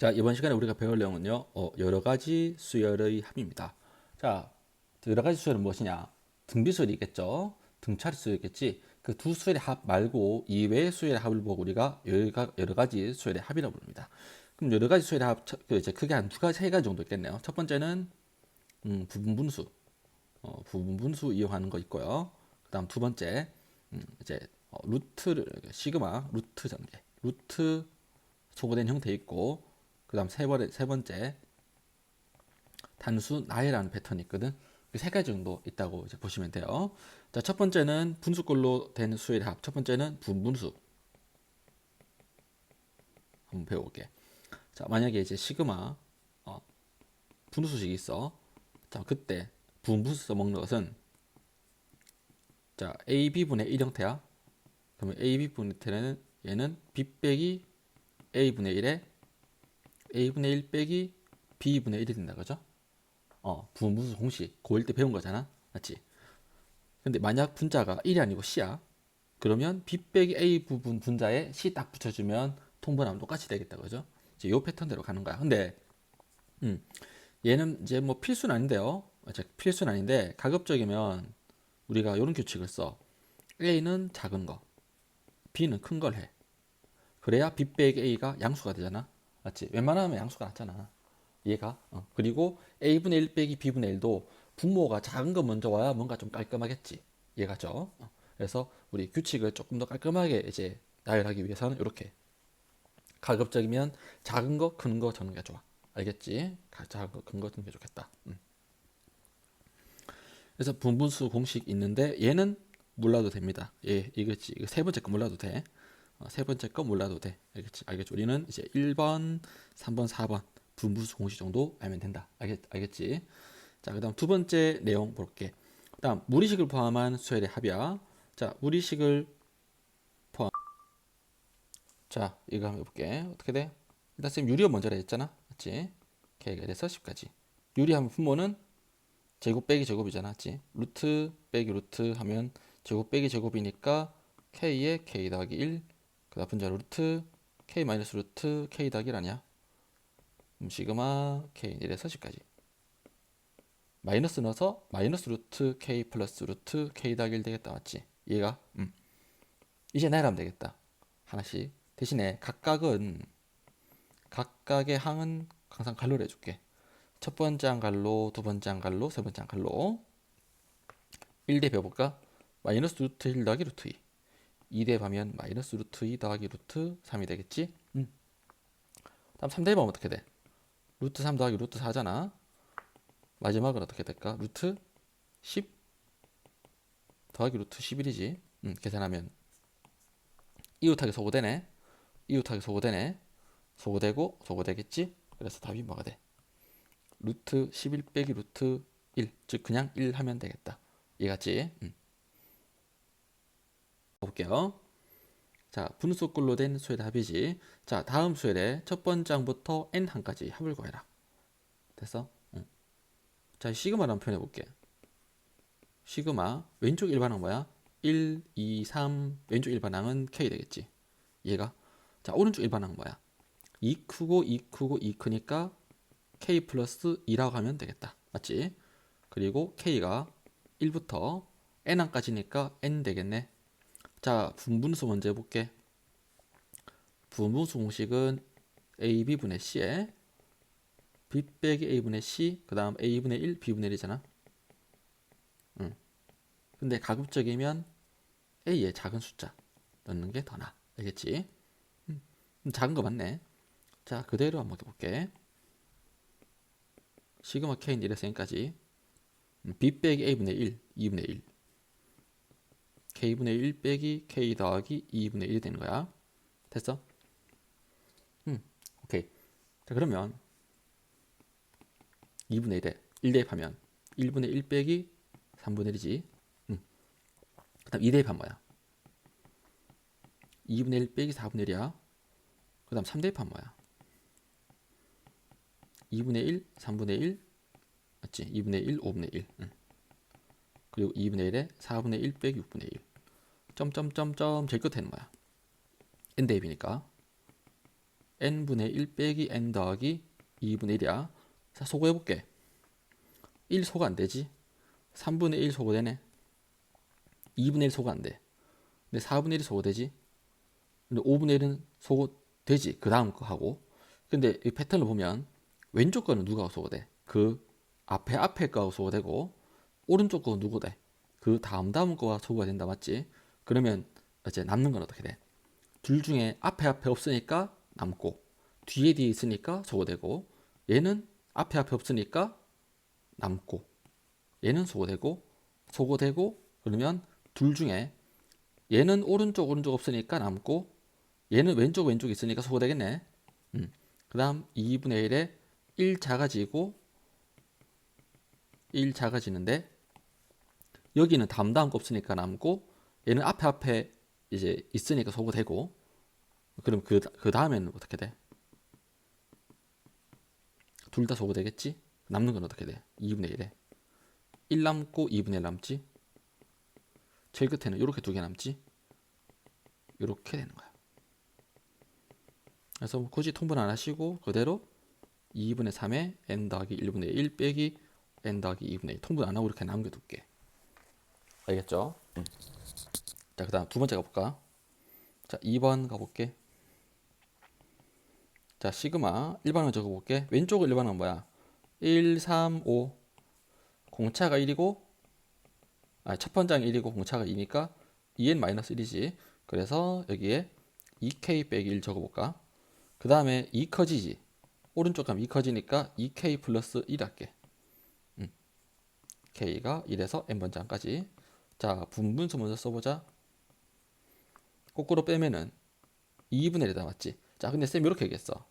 자, 이번 시간에 우리가 배울 내용은요, 어, 여러 가지 수열의 합입니다. 자, 여러 가지 수열은 무엇이냐? 등비수열이겠죠? 등차리 수열이겠지? 그 두 수열의 합 말고 이외의 수열의 합을 보고 우리가 여러, 가지 수열의 합이라고 부릅니다. 그럼 여러 가지 수열의 합, 첫- 그 이제 크게 한 두 가지, 세 가지 정도 있겠네요. 첫 번째는, 음, 부분 분수. 어, 부분 분수 이용하는 거 있고요. 그 다음 두 번째, 음, 이제, 어, 루트를, 시그마, 루트 전개. 루트 소거된 형태 있고, 그 다음 세, 번, 세 번째 단수 나해라는 패턴이 있거든. 그세 가지 정도 있다고 이제 보시면 돼요. 자, 첫 번째는 분수꼴로 된 수의 합. 첫 번째는 분분수. 한번 배워볼게. 자, 만약에 이제 시그마 어, 분수식이 있어. 자, 그때 분분수 써먹는 것은 자, AB 분의 1 형태야. 그러면 AB 분의 1은 얘는 B 빼기 A 분의 1에 a분의 1 빼기 b분의 1이 된다 그죠? 어, 부분분수 공식 고1 때 배운 거잖아. 맞지? 근데 만약 분자가 1이 아니고 c야. 그러면 b 빼기 a 부분 분자에 c 딱 붙여 주면 통분하면 똑같이 되겠다 그죠? 이제 요 패턴대로 가는 거야. 근데 음, 얘는 이제 뭐 필수는 아닌데요. 이제 필수는 아닌데 가급적이면 우리가 이런 규칙을 써. A는 작은 거 b는 큰 걸 해. 그래야 b 빼기 a가 양수가 되잖아 맞지? 웬만하면 양수가 낫잖아. 얘가. 어. 그리고 a분의 1 빼기 b분의 1도 분모가 작은 거 먼저 와야 뭔가 좀 깔끔하겠지. 얘가죠. 어. 그래서 우리 규칙을 조금 더 깔끔하게 이제 나열하기 위해서는 이렇게 가급적이면 작은 거, 큰 거 적는 게 좋아. 알겠지? 가- 작은 거, 큰 거 적는 게 좋겠다. 음. 그래서 분분수 공식 있는데 얘는 몰라도 됩니다. 예, 이거지. 이거 세 번째 거 몰라도 돼. 어, 세 번째 거 몰라도 돼. 알겠지? 알겠지? 우리는 이제 1번, 3번, 4번 분분수 공식 정도 알면 된다. 알겠, 알겠지? 자, 그 다음 두 번째 내용 볼게. 그 다음 무리식을 포함한 수열의 합이야. 자, 무리식을 포함. 자, 이거 한번 해볼게. 어떻게 돼? 일단 쌤 유리가 먼저라 했잖아. 맞지? 돼서 10까지. 유리 하면 분모는 제곱 빼기 제곱이잖아. 맞지? 루트 빼기 루트 하면 제곱 빼기 제곱이니까 K에 K 더하기 1 그다음 분자 루트 k 마이너스 루트 k 1 아니야? 음, 시그마 k 1에서 10까지 마이너스 넣어서 마이너스 루트 k 플러스 루트 k 더하기 1 되겠다 맞지? 얘가 음. 이제 나열하면 되겠다 하나씩 대신에 각각은 각각의 항은 항상 갈로를 해줄게 첫 번째 한 갈로 두 번째 한 갈로 세 번째 한 갈로 1대 배워볼까? 마이너스 루트 1 더하기 루트 2 2 대입하면 마이너스 루트 2 더하기 루트 3이 되겠지? 음. 다음 3 대입하면 어떻게 돼? 루트 3 더하기 루트 4잖아. 마지막은 어떻게 될까? 루트 10 더하기 루트 11이지. 음, 계산하면 이웃하게 소거되네. 이웃하게 소거되네. 소거되고 소거되겠지? 그래서 답이 뭐가 돼? 루트 11 빼기 루트 1. 즉 그냥 1 하면 되겠다. 이해갔지? 음. 볼게요. 자, 분수꼴로 된 수열의 합이지. 자, 다음 수열의 첫 번째 항부터 n 항까지 합을 구해라. 됐어? 응. 자, 시그마를 한번 표현해 볼게. 시그마 왼쪽 일반항 뭐야? 1, 2, 3 왼쪽 일반항은 k 되겠지. 얘가 자, 오른쪽 일반항 뭐야? 2 크고 2 크고 2 크니까 k 플러스 2라고 하면 되겠다. 맞지? 그리고 k가 1부터 n 항까지니까 n 되겠네. 자, 분분수 먼저 해볼게. 분분수 공식은 AB분의 C에 B 빼기 A분의 C, 그 다음 A분의 1, B분의 1이잖아. 응. 근데 가급적이면 A의 작은 숫자 넣는 게 더 나아. 알겠지? 음, 작은 거 맞네. 자, 그대로 한번 해볼게. 시그마 K는 1에서 N까지. 음, B 빼기 A분의 1, 2분의 1. K분의 1 빼기 k 더하기 2분의 1이 되는 거야. 됐어? 음, 오케이. 자, 그러면 2분의 1에 1 대입하면 1분의 1 빼기 3분의 1이지. 음. 그 다음 2 대입하면 뭐야? 2분의 1 빼기 4분의 1이야. 그 다음 3 대입하면 뭐야? 2분의 1, 3분의 1, 맞지? 2분의 1, 5분의 1. 응. 그리고 2분의 1에 4분의 1 빼기 6분의 1. 점점점점 제일 끝에는 뭐야? n 대입이니까 n분의 1 빼기 n 더하기 2분의 1이야. 자, 소거해볼게. 1 소거 안 되지? 3분의 1 소거되네. 2분의 1 소거 안 돼. 근데 4분의 1이 소거되지? 근데 5분의 1은 소거되지. 그 다음 거 하고. 근데 이 패턴을 보면 왼쪽 거는 누가 소거돼? 그 앞에 앞에 거하고 소거되고 오른쪽 거 누구 돼? 그 다음 다음 거와 소거가 된다 맞지? 그러면 이제 남는 건 어떻게 돼? 둘 중에 앞에 앞에 없으니까 남고 뒤에 뒤에 있으니까 소거되고 얘는 앞에 앞에 없으니까 남고 얘는 소거되고 소거되고 그러면 둘 중에 얘는 오른쪽 오른쪽 없으니까 남고 얘는 왼쪽 왼쪽 있으니까 소거되겠네. 음. 그다음 2분의 1에 1 작아지고 1 작아지는데 여기는 다음 없으니까 남고 얘는 앞에 앞에 이제 있으니까 소거되고 그럼 그, 그 다음에는 어떻게 돼? 둘 다 소거되겠지? 남는 건 어떻게 돼? 2분의 1에 1 남고 2분의 1 남지? 제일 끝에는 이렇게 두 개 남지? 이렇게 되는 거야. 그래서 뭐 굳이 통분 안 하시고 그대로 2분의 3에 n 더하기 1분의 1 빼기 n 더하기 2분의 1 통분 안 하고 이렇게 남겨둘게. 알겠죠? 자, 그 다음 두 번째 가볼까? 자, 2번 가볼게. 자, 시그마 일반을 적어볼게. 왼쪽 일반은 뭐야? 1, 3, 5. 공차가 1이고, 아, 첫 번장 1이고 공차가 2니까 2n-1이지. 그래서 여기에 2k 빼기 1 적어볼까? 그 다음에 2 커지지. 오른쪽 가면 2 커지니까 2k 플러스 1 할게. 음. k가 1에서 n번장까지. 자, 분분수 먼저 써보자. 거꾸로 빼면은 2분의 1이다 맞지? 자, 근데 쌤 이렇게 얘기했어.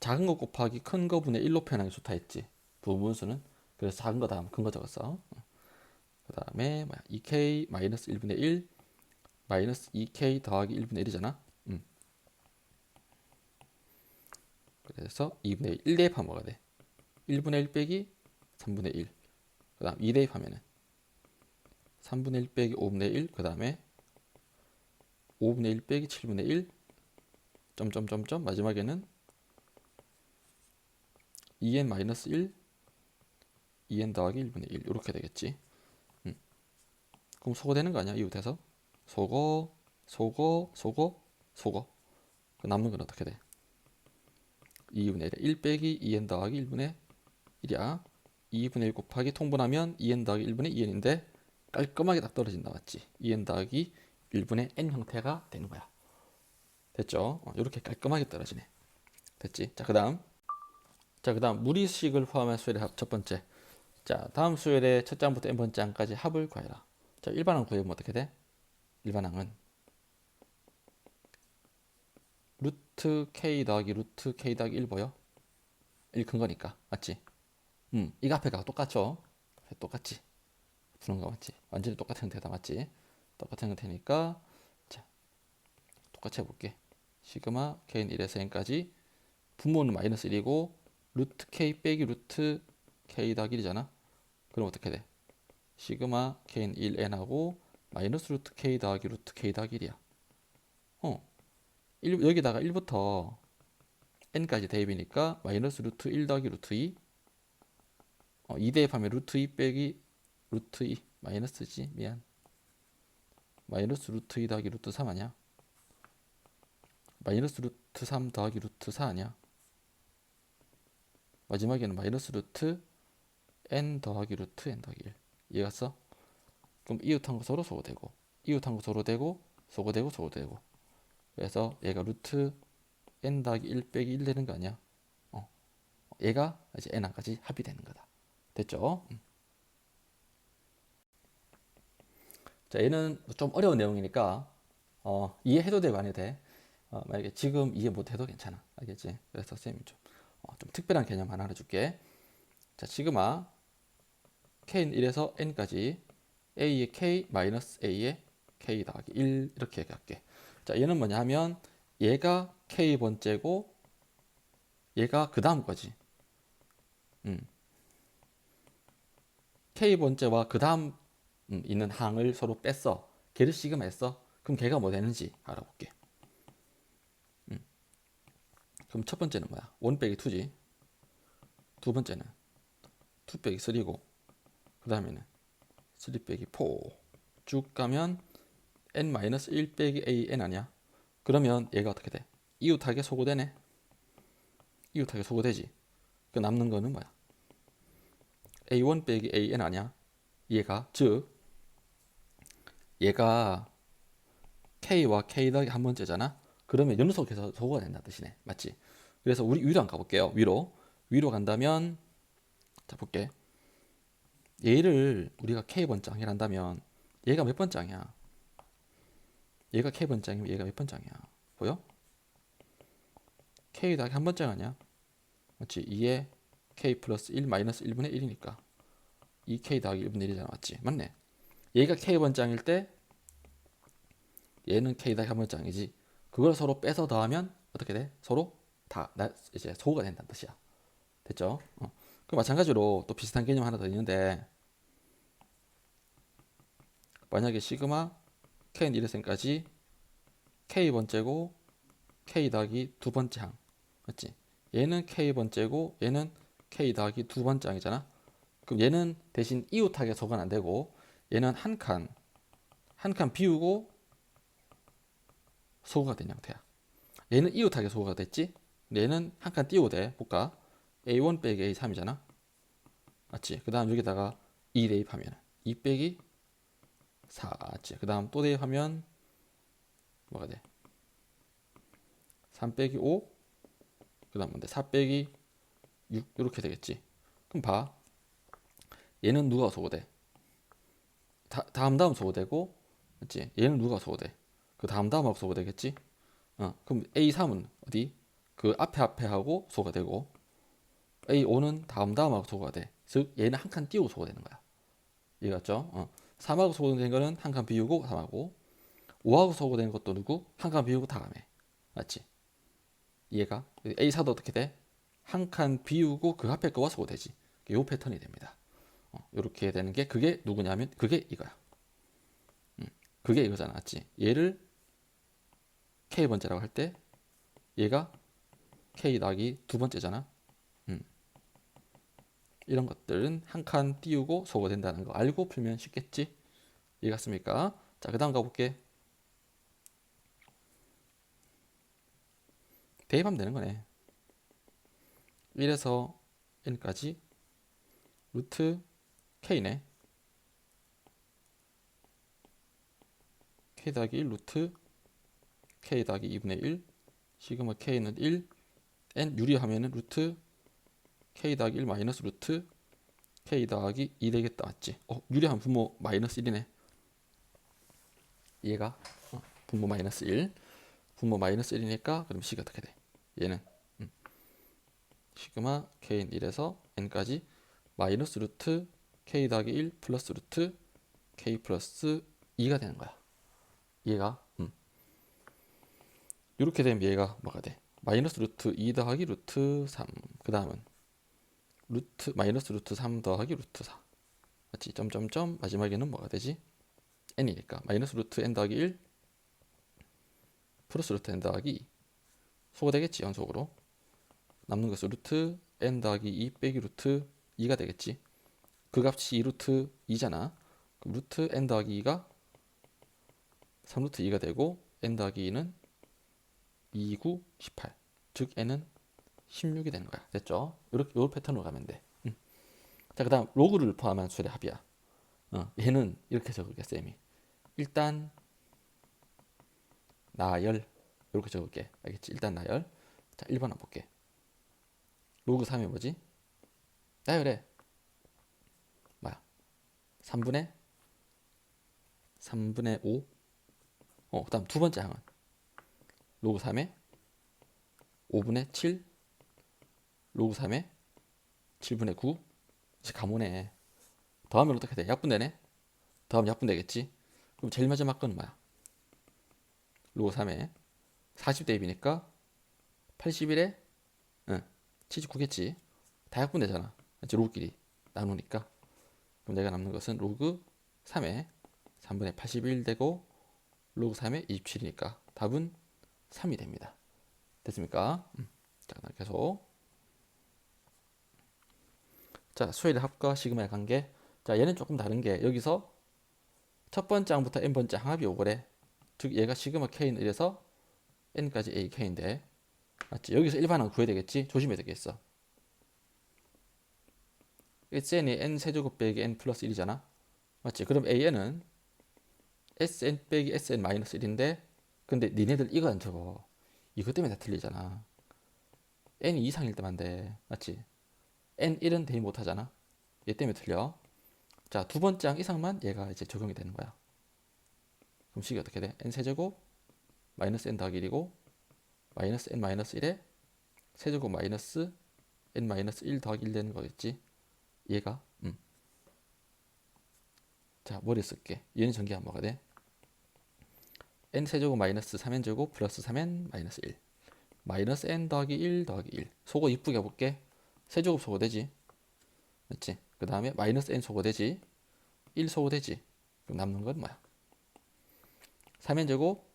작은 거 곱하기 큰 거 분의 1로 표현하는 게 좋다 했지. 부분수는. 그래서 작은 거 다음 큰 거 적었어. 그 다음에 2k 마이너스 1분의 1 마이너스 2k 더하기 1분의 1이잖아. 음. 그래서 2분의 1, 1 대입하면 뭐가 돼? 1분의 1 빼기 3분의 1. 그 다음 2 대입하면은 3분의 1 빼기 5분의 1. 그 다음에 5분의 1 빼기 7분의 1 점점점점? 마지막에는 2n 마이너스 1 2n 더하기 1분의 1 이렇게 되겠지. 음. 그럼 소거 되는 거 아니야? 이웃에서? 소거 소거 소거 소거 그 남는 건 어떻게 돼? 2분의 1 1 빼기 2n 더하기 1분의 1이야. 2분의 1 곱하기 통분하면 2n 더하기 1분의 2n인데 깔끔하게 딱 떨어진다 맞지? 2n 더하기 1분의 n 형태가 되는 거야. 됐죠? 어, 이렇게 깔끔하게 떨어지네. 됐지? 자, 그 다음. 자, 그 다음 무리식을 포함한 수열의 합 첫 번째. 자, 다음 수열의 첫 장부터 n 번째 장까지 합을 구해라. 자, 일반항 구해보면 어떻게 돼? 일반항은 루트 k 더하기 루트 k 더하기 1 보여? 1 큰 거니까. 맞지? 음, 이거 앞에가 똑같죠? 똑같지? 푸는 거 맞지? 완전히 똑같은 형태다 맞지? 똑같은 형태니까 자 똑같이 해볼게. 시그마 k는 1에서 n까지 분모는 마이너스 1이고 루트 k 빼기 루트 k 더하기 1이잖아. 그럼 어떻게 돼? 시그마 k는 1n하고 마이너스 루트 k 더하기 루트 k 더하기 1이야. 어 1, 여기다가 1부터 n까지 대입이니까 마이너스 루트 1 더하기 루트 2 어, 2 대입하면 루트 2 빼기 루트 2 마이너스지. 미안 마이너스 루트 2 더하기 루트 3 아니야? 마이너스 루트 3 더하기 루트 4 아니야? 마지막에는 마이너스 루트 n 더하기 루트 n 더하기 1 이해갔어? 그럼 이웃한 거 서로 소거되고 이웃한 거 서로 되고 소거되고 소거되고 그래서 얘가 루트 n 더하기 1 빼기 1 되는 거 아니야? 어. 얘가 이제 n까지 합이 되는 거다 됐죠? 음. 자, 얘는 좀 어려운 내용이니까 어, 이해해도 되고 안 해도 돼. 어, 만약에 지금 이해 못해도 괜찮아. 알겠지? 그래서 쌤이 좀, 어, 좀 특별한 개념 하나 알려줄게. 자, 시그마 k는 1에서 n까지 a의 k 마이너스 a의 k 더하기 1 이렇게 얘기할게. 자, 얘는 뭐냐 하면 얘가 k 번째고 얘가 그 다음 거지. 음. k 번째와 그 다음 음, 있는 항을 서로 뺐어. 걔를 시그마 했어. 그럼 걔가 뭐 되는지 알아볼게. 음. 그럼 첫 번째는 뭐야? 1 빼기 2지. 두 번째는 2 빼기 3고 그 다음에는 3 빼기 4. 쭉 가면 n-1 빼기 an 아니야? 그러면 얘가 어떻게 돼? 이웃하게 소거되네. 이웃하게 소거되지. 그 남는 거는 뭐야? a1 빼기 an 아니야? 얘가 즉 얘가 k와 k 더하기 한 번째잖아. 그러면 연속해서 소거가 된다는 뜻이네. 맞지? 그래서 우리 위로 안 가볼게요. 위로 위로 간다면 자 볼게. 얘를 우리가 k 번장이라 한다면 얘가 몇 번장이야? 얘가 k 번장이면 얘가 몇 번장이야? 보여? k 더하기 한 번장 아니야? 맞지? 2에 k 플러스 1 마이너스 1분의 1이니까 2k 더하기 1분의 1이잖아. 맞지? 맞네. 얘가 k 번장일 때 얘는 k 더하기 한 번장이지. 그걸 서로 빼서 더하면 어떻게 돼? 서로 다 나, 이제 소가 된다는 뜻이야. 됐죠? 어. 그 마찬가지로 또 비슷한 개념 하나 더 있는데 만약에 시그마 k는 1회선까지 k 번째고 k 더하기 두 번째 항 맞지? 얘는 k 번째고 얘는 k 더하기 두 번째 항이잖아. 그럼 얘는 대신 이웃하게 소건 안 되고 얘는 한 칸 한 칸 비우고 소거가 된 형태야. 얘는 이웃하게 소거가 됐지? 얘는 한 칸 띄우고 돼. 볼까? A1 빼기 A3이잖아. 맞지? 그 다음 여기다가 2 대입하면 2 빼기 4 맞지? 그 다음 또 대입하면 뭐가 돼? 3 빼기 5 그 다음 뭔데? 4 빼기 6 이렇게 되겠지? 그럼 봐. 얘는 누가 소거돼? 다, 다음 다음 소거되고 맞지? 얘는 누가 소거돼? 그 다음 다음하고 소거되겠지? 어, 그럼 A3은 어디? 그 앞에 앞에 하고 소거되고 A5는 다음 다음하고 소거가 돼. 즉 얘는 한 칸 띄우고 소거되는 거야. 이해갔죠? 어. 3하고 소거된 거는 한 칸 비우고 3하고 5하고 소거된 것도 누구? 한 칸 비우고 다음에. 맞지? 이해가? A4도 어떻게 돼? 한 칸 비우고 그 앞에 거와 소거되지. 요 패턴이 됩니다. 어, 이렇게 되는 게 그게 누구냐면 그게 이거야. 음, 그게 이거잖아. 맞지? 얘를 K 번째라고 할 때 얘가 K 낙이 두 번째잖아. 음. 이런 것들은 한 칸 띄우고 소거된다는 거 알고 풀면 쉽겠지? 이해 갔습니까? 자, 그 다음 가볼게. 대입하면 되는 거네. 1에서 n까지 루트 k네. k 더하기 1 루트 k 더하기 2분의 1 시그마 k는 1 n 유리하면은 루트 k 더하기 1 마이너스 루트 k 더하기 2 되겠다 맞지? 어 유리한 분모 마이너스 1이네 얘가 어, 분모 마이너스 1 분모 마이너스 1이니까 그럼 c가 어떻게 돼? 얘는 음. 시그마 k는 1에서 n까지 마이너스 루트 k 더하기 1 플러스 루트 k 플러스 2가 되는 거야 얘가 음. 이렇게 되면 얘가 뭐가 돼? 마이너스 루트 2 더하기 루트 3. 그 다음은 루트 마이너스 루트 3 더하기 루트 4. 맞지? 점점점 마지막에는 뭐가 되지? n이니까 마이너스 루트 n 더하기 1 플러스 루트 n 더하기 2. 소거되겠지 연속으로. 남는 것은 루트 n 더하기 2 빼기 루트 2가 되겠지. 그 값이 2 루트 2잖아. 그럼 루트 n 더하기 2가 3루트 2가 되고 n 더하기 2는 2, 9, 18. 즉 n은 16이 되는 거야. 됐죠? 이렇게 요 패턴으로 가면 돼. 음. 자, 그다음 로그를 포함한 수의 합이야. 어, 얘는 이렇게 적을게 쌤이. 일단 나열 이렇게 적을게. 알겠지? 일단 나열. 자, 1번 한번 볼게. 로그 3이 뭐지? 나열해. 뭐야? 3분의 3분의 5. 어, 그다음 두 번째 항은 로그 3에 5분의 7 로그 3에 7분의 9 이제 가모네 더하면 어떻게 돼? 약분되네? 더하면 약분되겠지? 그럼 제일 마지막 거는 뭐야? 로그 3에 40 대입이니까 81에 응, 79겠지 다 약분되잖아 이제 로그끼리 나누니까 그럼 내가 남는 것은 로그 3에 3분의 81 되고 로그 3에 27이니까 답은 3이 됩니다. 됐습니까? 음. 자, 그다음 계속. 자, 수열의 합과 시그마의 관계. 자, 얘는 조금 다른 게 여기서 첫 번째 항부터 n 번째 항합이 오거래. 즉 얘가 시그마 k는 이래서 n까지 a k인데 맞지? 여기서 일반항 구해야 되겠지? 조심해야 되겠어. SN이 n 세제곱 빼기 n 플러스 1이잖아. 맞지? 그럼 AN은 SN 빼기 SN 마이너스 1인데 근데 니네들 이거 안 적어. 이것 때문에 다 틀리잖아. n이 이상일 때만 돼. 맞지? n1은 대입 못 하잖아. 얘 때문에 틀려. 자, 두 번째 항 이상만 얘가 이제 적용이 되는 거야. 그럼 식이 어떻게 돼? n 세제곱 마이너스 n 더하기 1이고 마이너스 n 마이너스 1에 세제곱 마이너스 n 마이너스 1 더하기 1 되는 거겠지? 얘가 음. 자 머리 쓸게 얘는 전기한 뭐가 돼? n 세제곱 마이너스 3n 제곱 플러스 3n 마이너스 1 마이너스 n 더하기 1 더하기 1 소거 이쁘게 해볼게 세제곱 소거되지 맞지? 그 다음에 마이너스 n 소거되지 1 소거되지 그럼 남는 건 뭐야? 3n 제곱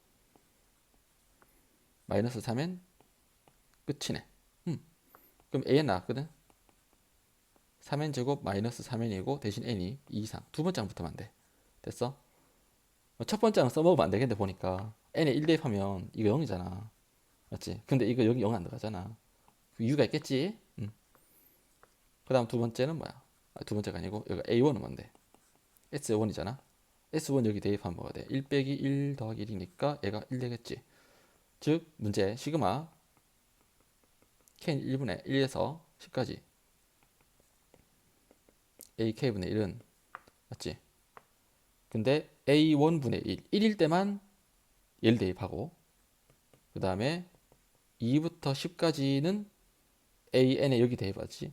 마이너스 3n 끝이네 음. 그럼 an 나왔거든 3n 제곱 마이너스 3n이고 대신 n이 2 이상 두 번째 항부터만 돼 됐어? 어, 첫 번째 항 써먹으면 안 되겠는데 보니까 n에 1 대입하면 이거 0이잖아 맞지? 근데 이거 여기 0 안 들어가잖아 그 이유가 있겠지? 음. 그 다음 두 번째는 뭐야? 아, 두 번째가 아니고 여기 a1은 뭔데? s1이잖아 s1 여기 대입하면 뭐가 돼? 1 빼기 1 더하기 1이니까 얘가 1 되겠지 즉 문제 시그마 k는 1분의 1에서 10까지 ak분의 1은 맞지? 근데 a1분의 1, 1일 때만 얘를 대입하고 그 다음에 2부터 10까지는 an에 여기 대입하지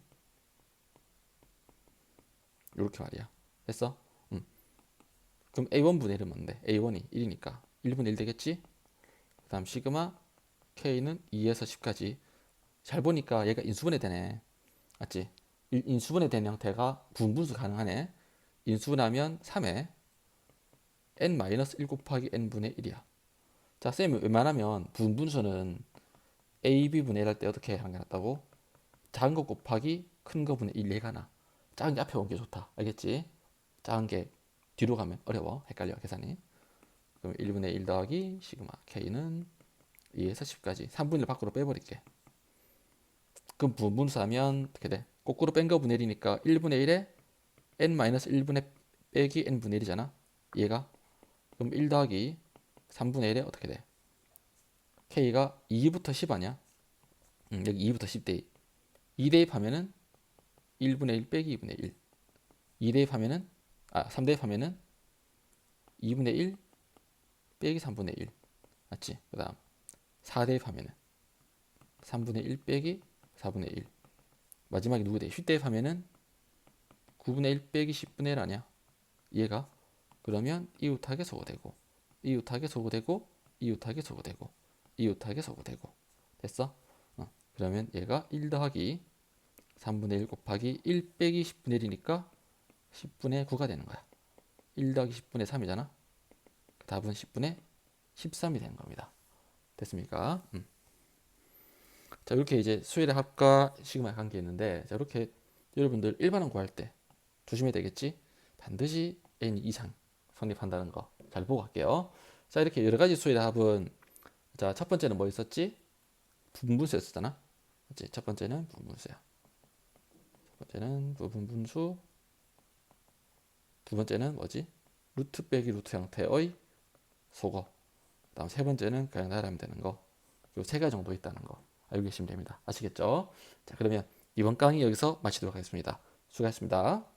이렇게 말이야 됐어? 음. 그럼 a1분의 1은 뭔데? a1이 1이니까 1분의 1 되겠지? 그 다음 시그마 k는 2에서 10까지 잘 보니까 얘가 인수분해 되네 맞지? 인- 인수분해 된 형태가 분분수 가능하네. 인수분하면 3에 n-1 곱하기 n분의 1이야. 자 쌤이 웬만하면 분분수는 a, b분의 1 할 때 어떻게 하는 게 낫다고? 작은 거 곱하기 큰 거 분의 1 얘가 나. 작은 게 앞에 온 게 좋다. 알겠지? 작은 게 뒤로 가면 어려워. 헷갈려 계산이. 그럼 1분의 1 더하기 시그마 k는 2에서 10까지. 3분의 1 밖으로 빼버릴게. 그럼 분분수 하면 어떻게 돼? 거꾸로 뺀거 분의 1이니까 1분의 1에 n-1분의 빼기 n분의 1이잖아 얘가 그럼 1 더하기 3분의 1에 어떻게 돼? k가 2부터 10 아니야? 응, 여기 2부터 10 대입 2 대입하면은 1분의 1 빼기 2분의 1 2 대입하면은 아 3 대입하면은 2분의 1 빼기 3분의 1 맞지? 그 다음 4 대입하면은 3분의 1 빼기 4분의 1 마지막에 누구 대? 10 대입하면은 9분의 1 빼기 10분의 1 아니야? 얘가 그러면 이웃하게 소거되고 이웃하게 소거되고 이웃하게 소거되고 이웃하게 소거되고 됐어? 어, 그러면 얘가 1 더하기 3분의 1 곱하기 1 빼기 10분의 1이니까 10분의 9가 되는 거야 1 더하기 10분의 3이잖아 답은 10분의 13이 되는 겁니다 됐습니까? 음. 자 이렇게 이제 수열의 합과 시그마의 관계 있는데 자 이렇게 여러분들 일반항 구할 때 조심해야 되겠지? 반드시 n 이상 성립한다는 거 잘 보고 갈게요. 자 이렇게 여러 가지 수열의 합은 자 첫 번째는 뭐 있었지? 분분수였었잖아. 맞지? 첫 번째는 분분수야. 첫 번째는 부분분수. 두 번째는 뭐지? 루트 빼기 루트 형태의 소거 다음 세 번째는 그냥 나열하면 되는 거. 요 세 가지 정도 있다는 거 알고 계시면 됩니다. 아시겠죠? 자 그러면 이번 강의 여기서 마치도록 하겠습니다. 수고하셨습니다